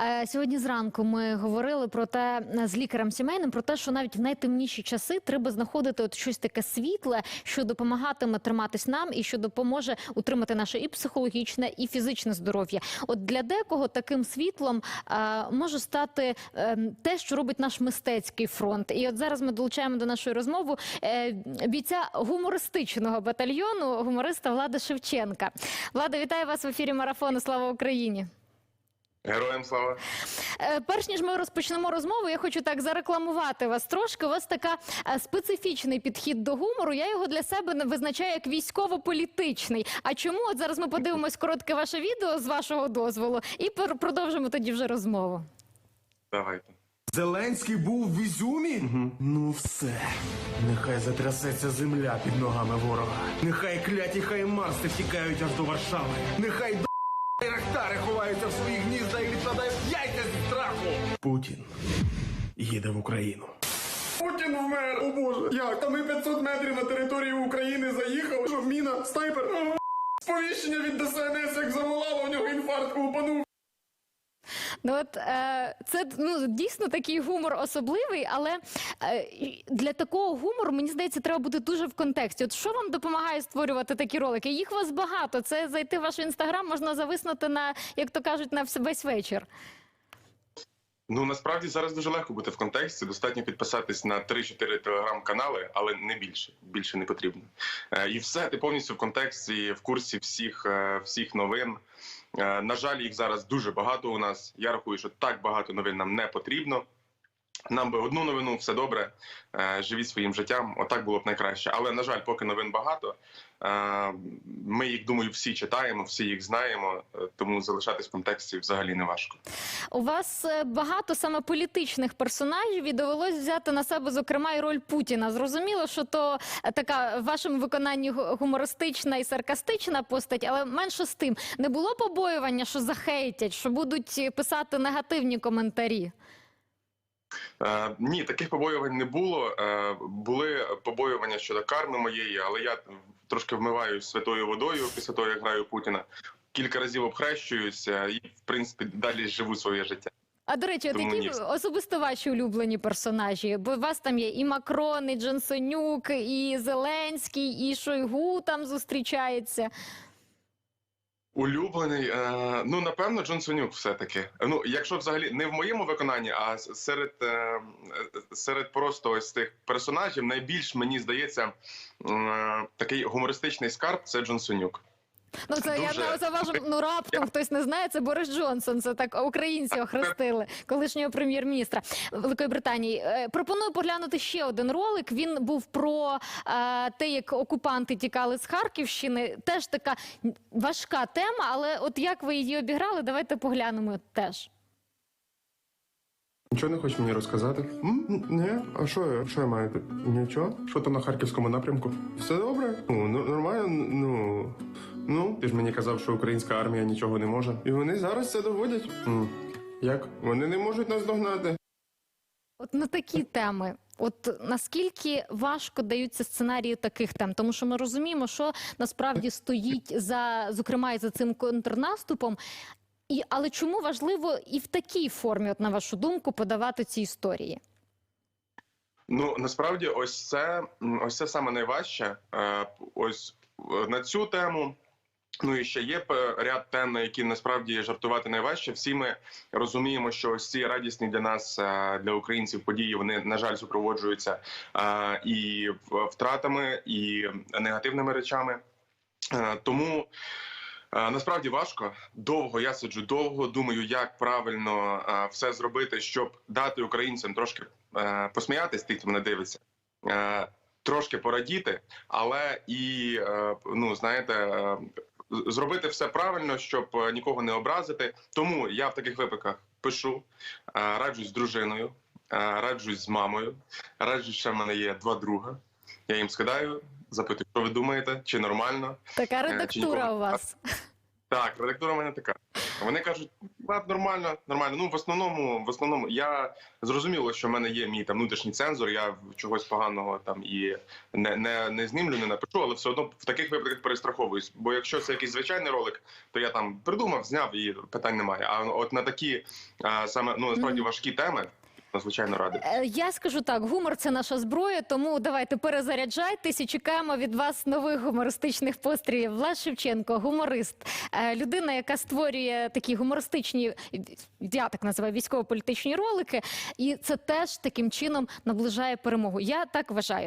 Е, Сьогодні зранку ми говорили про те е, з лікарем сімейним, про те, що навіть в найтемніші часи треба знаходити от щось таке світле, що допомагатиме триматись нам і що допоможе утримати наше і психологічне, і фізичне здоров'я. От для декого таким світлом е, може стати е, те, що робить наш мистецький фронт. І от зараз ми долучаємо до нашої розмови бійця гумористичного батальйону, гумориста Влада Шевченка. Влада, вітаю вас в ефірі марафону. Слава Україні! Героям слава. Е, Перш ніж ми розпочнемо розмову, я хочу так зарекламувати вас трошки. У вас така е, специфічний підхід до гумору. Я його для себе не визначаю як військово-політичний. А чому? От зараз ми подивимось коротке ваше відео з вашого дозволу і продовжимо тоді вже розмову. Давайте. Зеленський був в Ізюмі? Ну все. Нехай затрясеться земля під ногами ворога. Нехай кляті хаймарси втікають аж до Варшави. Нехай до рахтари ховаються в своїх і яйця з страху. Путін їде в Україну. Путін вмер! О боже! Як? Та ми 500 метрів на територію України заїхали. Що, міна, снайпер? Сповіщення від ДСНС, як заволало, в нього інфаркт упанув. Ну от е, це ну дійсно такий гумор особливий, але е, для такого гумору мені здається, треба бути дуже в контексті. От що вам допомагає створювати такі ролики? Їх у вас багато. Це зайти в ваш інстаграм, можна зависнути на, як то кажуть, на весь вечір. Ну насправді зараз дуже легко бути в контексті. Достатньо підписатись на 3-4 телеграм-канали, але не більше. Більше не потрібно. Е, І все, ти повністю в контексті, в курсі всіх, е, всіх новин. Е, На жаль, їх зараз дуже багато у нас. Я рахую, що так багато новин нам не потрібно. Нам би одну новину, все добре, е, живіть своїм життям. Отак було б найкраще. Але на жаль, поки новин багато. е, Ми їх думаю, всі читаємо, всі їх знаємо. е, Тому залишатись в контексті взагалі не важко. У вас багато саме політичних персонажів і довелось взяти на себе, зокрема, і роль Путіна. Зрозуміло, що то така в вашому виконанні гумористична і саркастична постать, але менше з тим не було побоювання, що захейтять, що будуть писати негативні коментарі. Е, ні, таких побоювань не було. Е, були побоювання щодо карми моєї, але я трошки вмиваюсь святою водою після того, як граю Путіна. Кілька разів обхрещуюся і, в принципі, далі живу своє життя. А до речі, от Тому які ні. особисто ваші улюблені персонажі? Бо у вас там є і Макрон, і Джонсонюк, і Зеленський, і Шойгу там зустрічається. Улюблений, е, ну напевно, Джонсонюк все-таки. Ну, якщо взагалі не в моєму виконанні, а серед, е, серед просто ось тих персонажів, найбільш мені здається, е, такий гумористичний скарб це Джонсонюк. Ну це я Дуже. не заважу. Ну раптом хтось не знає. Це Борис Джонсон. Це так українці охрестили колишнього прем'єр-міністра Великої Британії. Е, Пропоную поглянути ще один ролик. Він був про е, те, як окупанти тікали з Харківщини. Теж така важка тема, але от як ви її обіграли, давайте поглянемо теж. Нічого не хочеш мені розказати? М? Ні? А що я? Що я маю? Нічого? Що там на харківському напрямку? Все добре? Ну нормально, ну. Ну, ти ж мені казав, що українська армія нічого не може. І вони зараз це доводять. М. Як? Вони не можуть нас догнати. От на такі теми. От наскільки важко даються сценарії таких тем, тому що ми розуміємо, що насправді стоїть за зокрема і за цим контрнаступом. І але чому важливо і в такій формі, от на вашу думку, подавати ці історії? Ну насправді, ось це ось це саме найважче. Е, Ось е, на цю тему. Ну і ще є ряд тем, на які насправді жартувати найважче. Всі ми розуміємо, що ось ці радісні для нас, е, для українців, події вони на жаль супроводжуються е, і втратами, і негативними речами. Е, Тому насправді важко. Довго я сиджу довго, думаю, як правильно все зробити, щоб дати українцям трошки посміятись, тих, хто мене дивиться. Трошки порадіти, але і ну знаєте, зробити все правильно, щоб е, нікого не образити. Тому я в таких випадках пишу, е, раджусь з дружиною, е, раджусь з мамою, раджусь, ще в мене є два друга. Я їм скидаю, запитую, що ви думаєте, чи нормально. Така редактура нікого- у вас. Так, редактура в мене така. Вони кажуть, «А, нормально, нормально. Ну в основному, в основному, я зрозуміло, що в мене є мій там внутрішній цензор. Я чогось поганого там і не, не, не знімлю, не напишу, але все одно в таких випадках перестраховуюсь. Бо якщо це якийсь звичайний ролик, то я там придумав, зняв і питань немає. А от на такі а, саме ну насправді важкі теми, надзвичайно радий. Е, Я скажу так: гумор це наша зброя, тому давайте перезаряджайтесь і чекаємо від вас нових гумористичних пострілів. Влад Шевченко, гуморист, е, людина, яка створює такі гумористичні, я так називаю військово-політичні ролики, і це теж таким чином наближає перемогу. Я так вважаю.